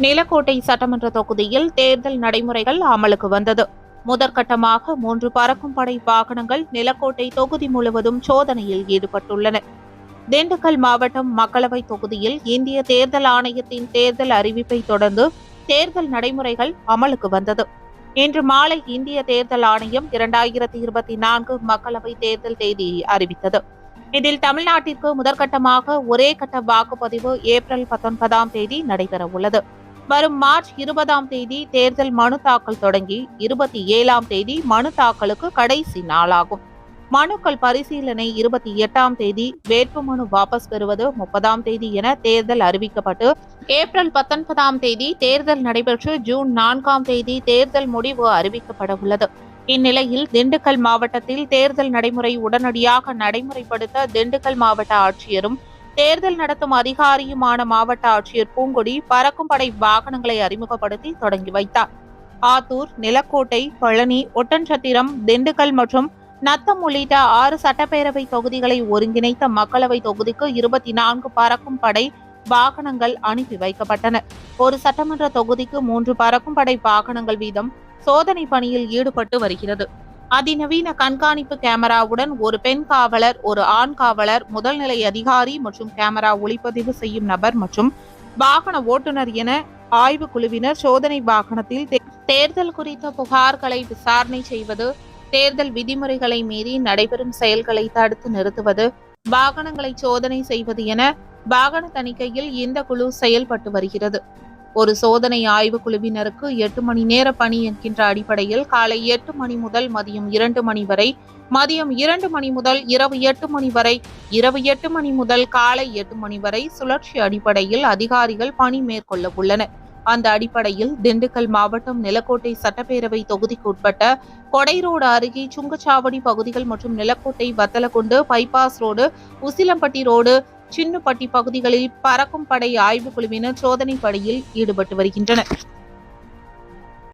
நிலக்கோட்டை சட்டமன்ற தொகுதியில் தேர்தல் நடைமுறைகள் அமலுக்கு வந்தது. முதற்கட்டமாக மூன்று பறக்கும் படை வாகனங்கள் நிலக்கோட்டை தொகுதி முழுவதும் சோதனையில் ஈடுபட்டுள்ளன. திண்டுக்கல் மாவட்டம் மக்களவை தொகுதியில் இந்திய தேர்தல் ஆணையத்தின் தேர்தல் அறிவிப்பை தொடர்ந்து தேர்தல் நடைமுறைகள் அமலுக்கு வந்தது. இன்று மாலை இந்திய தேர்தல் ஆணையம் இரண்டாயிரத்தி இருபத்தி நான்கு மக்களவை தேர்தல் தேதியை அறிவித்தது. இதில் தமிழ்நாட்டிற்கு முதற்கட்டமாக ஒரே கட்ட வாக்குப்பதிவு ஏப்ரல் பத்தொன்பதாம் தேதி நடைபெற உள்ளது வரும் மார்ச் இருபதாம் தேதி தேர்தல் மனு தாக்கல் தொடங்கி இருபத்தி ஏழாம் தேதி மனு தாக்கலுக்கு கடைசி நாளாகும். மனுக்கள் பரிசீலனை இருபத்தி எட்டாம் தேதி வேட்புமனு வாபஸ் பெறுவது முப்பதாம் தேதி என தேர்தல் அறிவிக்கப்பட்டு ஏப்ரல் பத்தொன்பதாம் தேதி தேர்தல் நடைபெற்று ஜூன் நான்காம் தேதி தேர்தல் முடிவு அறிவிக்கப்பட உள்ளது. இந்நிலையில் திண்டுக்கல் மாவட்டத்தில் தேர்தல் நடைமுறை உடனடியாக நடைமுறைப்படுத்த திண்டுக்கல் மாவட்ட ஆட்சியரும் தேர்தல் நடத்தும் அதிகாரியுமான மாவட்ட ஆட்சியர் பூங்கொடி பறக்கும் படை வாகனங்களை அறிமுகப்படுத்தி தொடங்கி வைத்தார். ஆத்தூர் நிலக்கோட்டை பழனி ஒட்டன்சத்திரம் திண்டுக்கல் மற்றும் நத்தம் உள்ளிட்ட ஆறு சட்டப்பேரவை தொகுதிகளை ஒருங்கிணைத்த மக்களவை தொகுதிக்கு இருபத்தி நான்கு பறக்கும் படை வாகனங்கள் அனுப்பி வைக்கப்பட்டன. ஒரு சட்டமன்ற தொகுதிக்கு மூன்று பறக்கும் படை வாகனங்கள் வீதம் சோதனை பணியில் ஈடுபட்டு வருகிறது. அதிநவீன கண்காணிப்பு கேமராவுடன் ஒரு பெண் காவலர் ஒரு ஆண் காவலர் முதல்நிலை அதிகாரி மற்றும் கேமரா ஒளிப்பதிவு செய்யும் நபர் மற்றும் வாகன ஓட்டுநர் என ஆய்வு குழுவினர் சோதனை வாகனத்தில் தே- தேர்தல் குறித்த புகார்களை விசாரணை செய்வது தேர்தல் விதிமுறைகளை மீறி நடைபெறும் செயல்களை தடுத்து நிறுத்துவது வாகனங்களை சோதனை செய்வது என வாகன தணிக்கையில் இந்த குழு செயல்பட்டு வருகிறது. ஒரு சோதனை ஆய்வு குழுவினருக்கு எட்டு மணி நேர பணி என்கின்ற அடிப்படையில் காலை எட்டு மணி முதல் மதியம் இரண்டு மணி வரை மதியம் இரண்டு மணி முதல் இரவு எட்டு மணி வரை இரவு எட்டு மணி முதல் காலை எட்டு மணி வரை சுழற்சி அடிப்படையில் அதிகாரிகள் பணி மேற்கொள்ள உள்ளனர். அந்த அடிப்படையில் திண்டுக்கல் மாவட்டம் நிலக்கோட்டை சட்டப்பேரவை தொகுதிக்கு உட்பட்ட கொடை ரோடு அருகே சுங்கச்சாவடி பகுதிகள் மற்றும் Nilakottai Vathalagundu bypass road Usilampatti road Chinnapatti பகுதிகளில் பறக்கும் படை ஆய்வுக் குழுவினர் சோதனை பணியில் ஈடுபட்டு வருகின்றனர்.